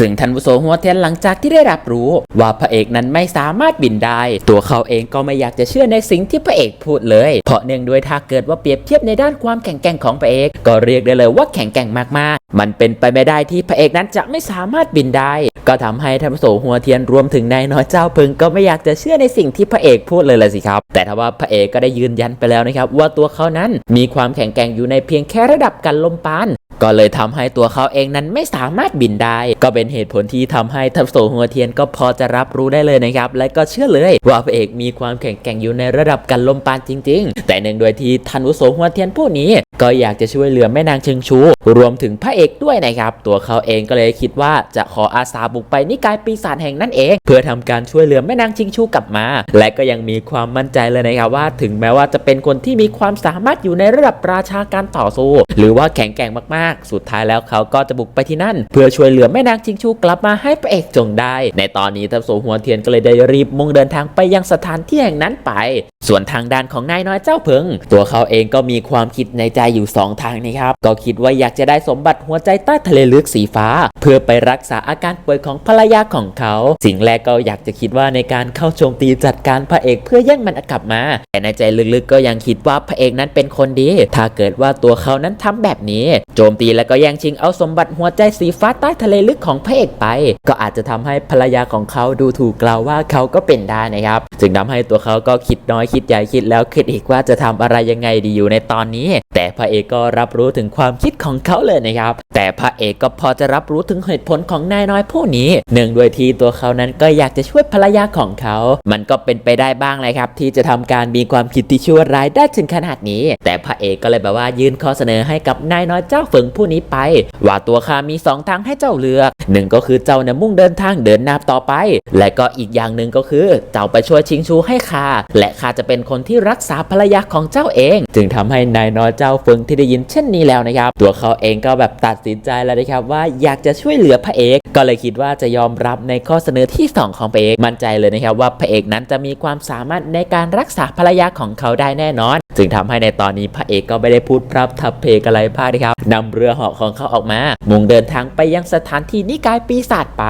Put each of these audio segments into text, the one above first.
ซึ่งทันวุโสหัวเทียนหลังจากที่ได้รับรู้ว่าพระเอกนั้นไม่สามารถบินได้ ตัวเขาเองก็ไม่อยากจะเชื่อในสิ่งที่พระเอกพูดเลย เพราะเนื่องด้วยถ้าเกิดว่าเปรียบเทียบในด้านความแข็งแกร่งของพระเอก ก็เรียกได้เลยว่าแข็งแกร่งมากๆ มันเป็นไปไม่ได้ที่พระเอกนั้นจะไม่สามารถบินได้ ก็ทำให้ทันวุโสหัวเทียนรวมถึงนายน้อยเจ้าพึงก็ไม่อยากจะเชื่อในสิ่งที่พระเอกพูดเลยละสิครับ แต่ถ้าว่าพระเอกก็ได้ยืนยันไปแล้วนะครับว่าตัวเขานั้นมีความแข็งแกร่งอยู่ในเพียงแค่ระดับกันลมปาน ก็เลยทำให้ตัวเขาเองนั้นไม่สามารถบินได้ ก็เป็นเหตุผลที่ทำให้ทัพโสหัวเทียนก็พอจะรับรู้ได้เลยนะครับ และก็เชื่อเลยว่าพระเอกมีความแข็งแกร่งอยู่ในระดับกันลมปานจริง ๆ แต่เนื่องโดยที่ทันวุโสหัวเทียนผู้นี้ ก็อยากจะช่วยเหลือแม่นางเชิงชู รวมถึงพระเอกด้วยนะครับ ตัวเขาเองก็เลยคิดว่าจะขออาสาบุกไปนิกายปีศาจแห่งนั้นเอง เพื่อทำการช่วยเหลือแม่นางชิงชูกลับมา และก็ยังมีความมั่นใจเลยนะครับว่า ถึงแม้ว่าจะเป็นคนที่มีความสามารถอยู่ในระดับราชาการต่อสู้ หรือว่าแข็งแกร่งมากๆ สุดท้ายแล้วเขาก็จะบุกไปที่นั่น เพื่อช่วยเหลือแม่นางชิงชูกลับมาให้พระเอกจงได้ ในตอนนี้ทัพโสหัวเทียนก็เลยได้รีบมุ่งเดินทางไปยังสถานที่แห่งนั้นไป ส่วนทางด้านของนายน้อยเจ้าเพิง ตัวเขาเองก็มีความคิดในใจอยู่ 2 ทางนะครับ ก็คิดว่าอยากจะได้สมบัติหัวใจใต้ทะเลลึกสีฟ้า เพื่อไปรักษาอาการป่วยของภรรยาของเขา สิ่งแรกก็อยากจะคิดว่าในการเข้าโจมตีจัดการพระเอกเพื่อแย่งมันกลับมา แต่ในใจลึกๆก็ยังคิดว่าพระเอกนั้นเป็นคนดี ถ้าเกิดว่าตัวเขานั้นทำแบบนี้ โจมตีแล้วก็แย่งชิงเอาสมบัติหัวใจสีฟ้าใต้ทะเลลึกของพระเอกไป ก็อาจจะทำให้ภรรยาของเขาดูถูกกล่าวว่าเขาก็เป็นได้นะครับจึงทำให้ตัวเขาก็คิดน้อยคิดใหญ่คิดแล้วคิดอีกว่าจะทำอะไรยังไงดีอยู่ในตอนนี้ แต่พระเอกก็รับรู้ถึงความคิดของเขาเลยนะครับ แต่พระเอกก็พอจะรับรู้ถึงเหตุผลของนายน้อยผู้นี้เนื่องด้วยที่ตัวเขานั้นก็อยากจะช่วยภรรยาของเขา มันก็เป็นไปได้บ้างเลยครับ ที่จะทำการมีความคิดที่ชั่วร้ายได้ถึงขนาดนี้ แต่พระเอกก็เลยแบบว่ายื่นข้อเสนอให้กับนายน้อยเจ้าเฟิงผู้นี้ไป ว่าตัวข้ามีสองทางให้เจ้าเลือกหนึ่งก็คือเจ้าเนี่ยมุ่งเดินทางเดินหน้าต่อไป และก็อีกอย่างหนึ่งก็คือ เจ้าไปช่วยชิงชูให้ข้าและข้าจะเป็นคนที่รักษาภรรยาของเจ้าเอง จึงทำให้นายน้อยเจ้าเฟิงที่ได้ยินเช่นนี้แล้วนะครับ ตัวเขาเองก็แบบตัดสินใจแล้วนะครับว่าอยากจะช่วยเหลือพระเอก ก็เลยคิดว่าจะยอมรับในข้อเสนอที่สองของพระเอก มั่นใจเลยนะครับว่าพระเอกนั้นจะมีความสามารถในการรักษาภรรยาของเขาได้แน่นอน จึงทำให้ในตอนนี้พระเอกก็ไม่ได้พูดพรับทับเพกอะไรพลาดนะครับนำเรือเหาะของเขาออกมา มุ่งเดินทางไปยังสถานที่นิกายปีศาจไป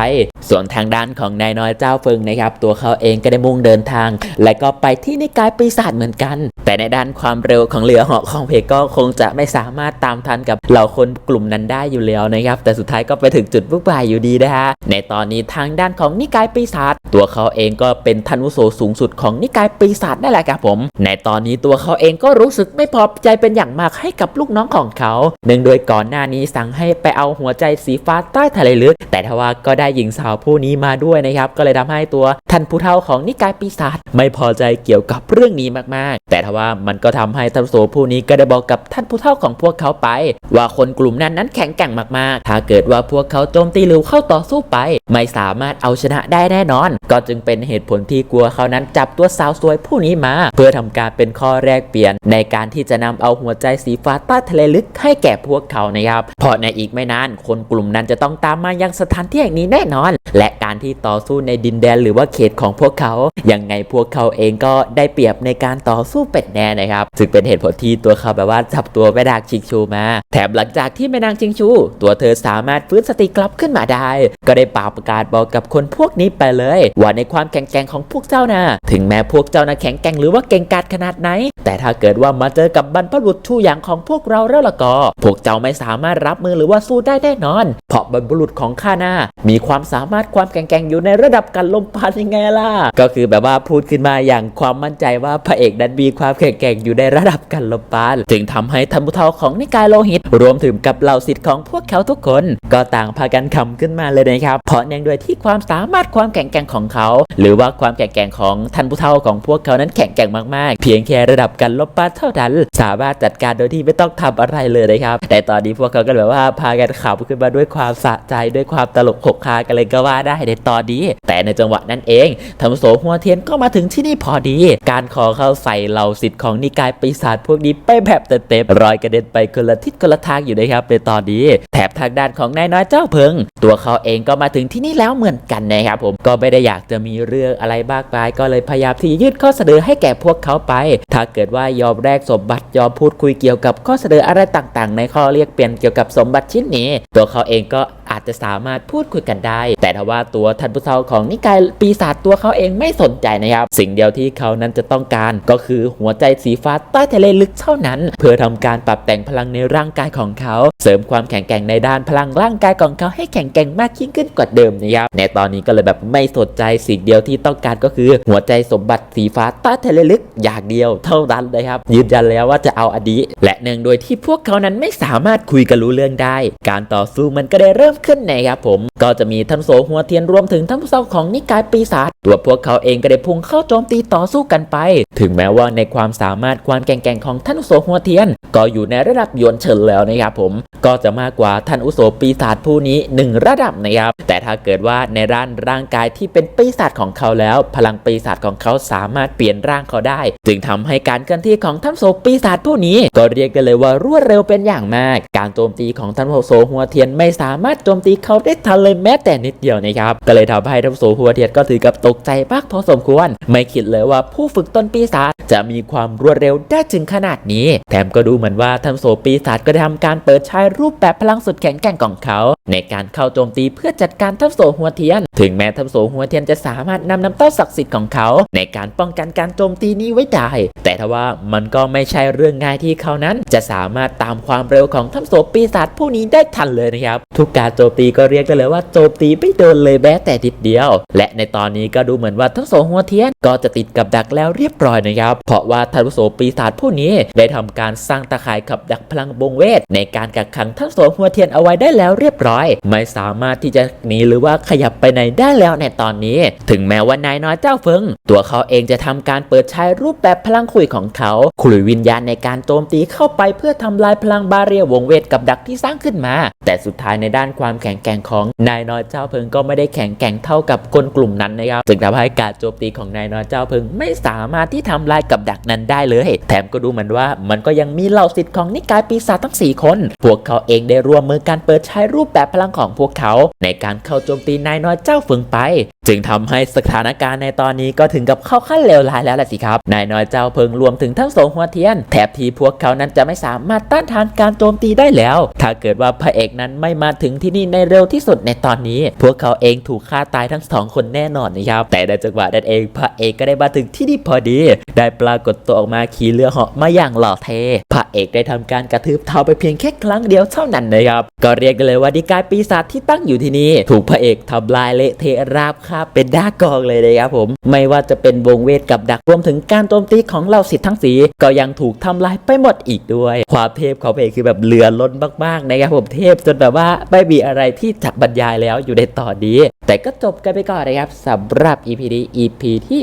ส่วนทางด้านของนายน้อยเจ้าเฟิงนะครับ ตัวเขาเองก็ได้มุ่งเดินทาง และก็ไปที่นิกายปีศาจเหมือนกัน แต่ในด้านความเร็วของเรือเหาะของเพกก็คงจะไม่สามารถตามทันกับเหล่าคนกลุ่มนั้นได้อยู่แล้วนะครับ แต่สุดท้ายก็ไปถึงจุดบุกบายอยู่ดีนะฮะในตอนนี้ทางด้านของนิกายปีศาจตัวเขาเองก็เป็นทันวุโสสูงสุดของนิกายปีศาจนั่นแหละครับผม ในตอนนี้ตัวเขาเองก็รู้สึกไม่พอใจเป็นอย่างมากให้กับลูกน้องของเขาเนื่องโดยก่อนหน้านี้สั่งให้ไปเอาหัวใจสีฟ้าใต้ทะเลลึก แต่ทว่าก็ได้หญิงสาวผู้นี้มาด้วยนะครับ ก็เลยทำให้ตัวท่านผู้เฒ่าของนิกายปีศาจไม่พอใจเกี่ยวกับเรื่องนี้มากๆ แต่ทว่ามันก็ทำให้ท่านโสผู้นี้ก็ได้บอกกับท่านผู้เฒ่าของพวกเขาไป ว่าคนกลุ่มนั้นนั้นแข็งแกร่งมากๆ ถ้าเกิดว่าพวกเขาโจมตีหรือเข้าต่อสู้ไป ไม่สามารถเอาชนะได้แน่นอน ก็จึงเป็นเหตุผลที่กลัวเขานั้นจับตัวสาวสวยผู้นี้มา เพื่อทำการเป็นข้อแรกเปลี่ยน ในการที่จะนำเอาหัวใจสีฟ้าใต้ทะเลลึกให้แก่พวกเขานะครับเพราะในอีกไม่นานคนกลุ่มนั้นจะต้องตามมายังสถานที่แห่งนี้แน่นอนและการที่ต่อสู้ในดินแดนหรือว่าเขตของพวกเขา ยังไงพวกเขาเองก็ได้เปรียบในการต่อสู้เป็ดแน่นะครับจึงเป็นเหตุผลที่ตัวเขาแบบว่าจับตัวแม่นางชิงชูมา แถมหลังจากที่แม่นางชิงชู ตัวเธอสามารถฟื้นสติกลับขึ้นมาได้ ก็ได้ป่าประกาศบอกกับคนพวกนี้ไปเลย ว่าในความแข็งแกร่งของพวกเจ้านะถึงแม้พวกเจ้านะแข็งแกร่งหรือว่าเก่งกาจขนาดไหน แต่ถ้าเกิดว่ามาเจอกับบรรพบุรุษชูอย่างของพวกเราแล้วล่ะก็ พวกเจ้าไม่สามารถรับมือหรือว่าสู้ได้แน่นอน เพราะบรรพบุรุษของข้านะมีความสามารถความแข็งแกร่งอยู่ในระดับการลมพันยังไงล่ะ ก็คือแบบว่าพูดขึ้นมาอย่างความมั่นใจว่าพระเอกนั้นมีความแข็งแกร่งอยู่ในระดับการลมปานจึงทำให้ท่านผู้เฒ่าของนิกายโลหิต รวมถึงกับเหล่าศิษย์ของพวกเขาทุกคน ก็ต่างพากันขำขึ้นมาเลยนะครับเพราะเนื่องด้วยที่ความสามารถความแข็งแกร่งของเขา หรือว่าความแข็งแกร่งของท่านผู้เฒ่าของพวกเขานั้นแข็งแกร่งมากๆ เพียงแค่ระดับการลบปานเท่านั้นสามารถจัดการโดยที่ไม่ต้องทำอะไรเลยนะครับแต่ตอนนี้พวกเขาก็แบบว่าพากันขำขึ้นมาด้วยความสะใจด้วยความตลกขบคากันเลยก็ว่าได้ในตอนนี้ แต่ในจังหวะนั้นเองธรรมโสหัวเทียนก็มาถึงที่นี่พอดี การขอเข้าใส่เหล่าศิษย์ของนิกายปีศาจพวกนี้ไปแบบเต็มๆรอยกระเด็นไปคนละทิศคนละทางอยู่นะครับในตอนนี้ แถบทางด้านของนายน้อยเจ้าเพิง ตัวเขาเองก็มาถึงที่นี่แล้วเหมือนกันนะครับผมก็ไม่ได้อยากจะมีเรื่องอะไรมากมายก็เลยพยายามที่จะยื่นข้อเสนอให้แก่พวกเขาไป ถ้าเกิดว่ายอมแลกสมบัติยอมพูดคุยเกี่ยวกับข้อเสนออะไรต่างๆ ในข้อเรียกเปลี่ยนเกี่ยวกับสมบัติชิ้นนี้ ตัวเขาเองก็ อาจจะสามารถพูดคุยกันได้ แต่ถ้าว่าตัวท่านผู้เฒ่าของนิกายปีศาจตัวเขาเองไม่สนใจนะครับ สิ่งเดียวที่เขานั้นจะต้องการก็คือหัวใจสีฟ้าใต้ทะเลลึกเท่านั้น เพื่อทำการปรับแต่งพลังในร่างกายของเขา เสริมความแข็งแกร่งในด้านพลังร่างกายของเขาให้แข็งแกร่งมากยิ่งขึ้นกว่าเดิมนะครับในตอนนี้ก็เลยแบบไม่สนใจสิ่งเดียวที่ต้องการก็คือหัวใจสมบัติสีฟ้าใต้ทะเลลึกอย่างเดียวเท่านั้นเลยครับ ยืนยันแล้วว่าจะเอาอดีและเนื่องโดยที่พวกเขานั้นไม่สามารถคุยกันรู้เรื่องได้ การต่อสู้มันก็ได้เริ่มขึ้นนะครับผมก็จะมีท่านโสหัวเทียนรวมถึงท่านผู้เศร้าของนิกายปีศาจตัวพวกเขาเองก็ได้พุ่งเข้าโจมตีต่อสู้กันไป ถึงแม้ว่าในความสามารถความแกร่งๆของท่านอุโสหัวเทียน ก็อยู่ในระดับหยวนเฉินแล้วนะครับผมก็จะมากกว่าท่านอุโสปีศาจผู้นี้หนึ่งระดับนะครับแต่ถ้าเกิดว่าในร่างร่างกายที่เป็นปีศาจของเขาแล้ว พลังปีศาจของเขาสามารถเปลี่ยนร่างเขาได้ จึงทำให้การเคลื่อนที่ของท่านโสปีศาจผู้นี้ ก็เรียกได้เลยว่ารวดเร็วเป็นอย่างมาก การโจมตีของท่านโสหัวเทียนไม่สามารถโจมมตีเขาได้ทันเลยแม้แต่นิดเดียวนะครับก็เลยทำให้ท่านโสหัวเทียนก็ถือกับตกใจมากพอสมควร ไม่คิดเลยว่าผู้ฝึกตนปีศาจจะมีความรวดเร็วได้ถึงขนาดนี้ แถมก็ดูเหมือนว่าท่านโสปีศาจก็ได้ทำการเปิดใช้รูปแบบพลังสุดแข็งแกร่งของเขา ในการเข้าโจมตีเพื่อจัดการท่านโสหัวเทียน ถึงแม้ท่านโสหัวเทียนจะสามารถนำน้ำเต้าศักดิ์สิทธิ์ของเขา ในการป้องกันการโจมตีนี้ไว้ได้ แต่ทว่ามันก็ไม่ใช่เรื่องง่ายที่เขานั้น จะสามารถตามความเร็วของท่านโสปีศาจผู้นี้ได้ทันเลยนะครับทุกการโจมตีก็เรียกได้เลยว่าโจมตีไม่โดนเลยแม้แต่นิดเดียว และในตอนนี้ก็ดูเหมือนว่าทั้งโสหัวเทียนก็จะติดกับดักแล้วเรียบร้อยนะครับ เพราะว่าท่านโสปีศาจผู้นี้ได้ทำการสร้างตะข่ายกับดักพลังบงเวท ในการกักขังทั้งโสหัวเทียนเอาไว้ได้แล้วเรียบร้อย ไม่สามารถที่จะหนีหรือว่าขยับไปไหนได้แล้วในตอนนี้ ถึงแม้ว่านายน้อยเจ้าเฟิง ตัวเขาเองจะทำการเปิดใช้รูปแบบพลังขุยของเขาขลุยวิญญาณในการโจมตีเข้าไปเพื่อทำลายพลังบาเรียวงเวทกับดักที่สร้างขึ้นมา แต่สุดท้ายในด้านความแข็งแกร่งของนายน้อยเจ้าเพิงก็ไม่ได้แข็งแกร่งเท่ากับคนกลุ่มนั้นนะครับจึงทำให้การโจมตีของนายน้อยเจ้าเพิง ไม่สามารถที่ทำลายกับดักนั้นได้เลยแถมก็ดูเหมือนว่า มันก็ยังมีเหล่าสิทธิ์ของนิกายปีศาจทั้ง 4 คน พวกเขาเองได้ร่วมมือการเปิดใช้รูปแบบพลังของพวกเขา ในการเข้าโจมตีนายน้อยเจ้าเฟิงไป จึงทำให้สถานการณ์ในตอนนี้ก็ถึงกับเข้าขั้นเลวร้ายแล้วแหละสิครับนายน้อยเจ้าเพิงรวมถึงทั้งสองหัวเทียนแถบทีพวกเขานั้นจะไม่สามารถต้านทานการโจมตีได้แล้ว ถ้าเกิดว่าพระเอกนั้นไม่มาถึงที่นี่ในเร็วที่สุดในตอนนี้ พวกเขาเองถูกฆ่าตายทั้งสองคนแน่นอนนะครับแต่ในจังหวะนั้นเองพระเอกก็ได้มาถึงที่นี่พอดี ได้ปรากฏตัวออกมาขี่เรือเหาะมาอย่างหล่อเทพระเอกได้ทำการกระทืบเท้าไปเพียงแค่ครั้งเดียวเท่านั้นนะครับก็เรียกเลยว่านิกายปีศาจที่ตั้งอยู่ที่นี่ถูกพระเอกทำลายเละเทะราบคาบเป็นด้ากองเลยนะครับผม ไม่ว่าจะเป็นวงเวทกับดักรวมถึงการโจมตีของเหล่าสิทธิ์ทั้งสีก็ยังถูกทำลายไปหมดอีกด้วย ความเทพของพระเอกคือแบบเหลือล้นมากๆนะครับผมเทพจนแบบว่าไม่มีอะไรที่จะบรรยายแล้วอยู่ในตอนนี้ แต่ก็จบกันไปก่อนนะครับสำหรับ EP นี้ EP ที่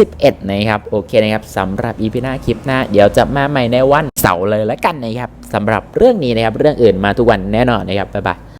31 นะครับโอเคนะครับสำหรับ EP หน้าคลิปหน้า เดี๋ยวจะมาใหม่ในวันเสาร์เลยแล้วกันนะครับสำหรับเรื่องนี้นะครับเรื่องอื่นมาทุกวันแน่นอนนะครับบ๊ายบาย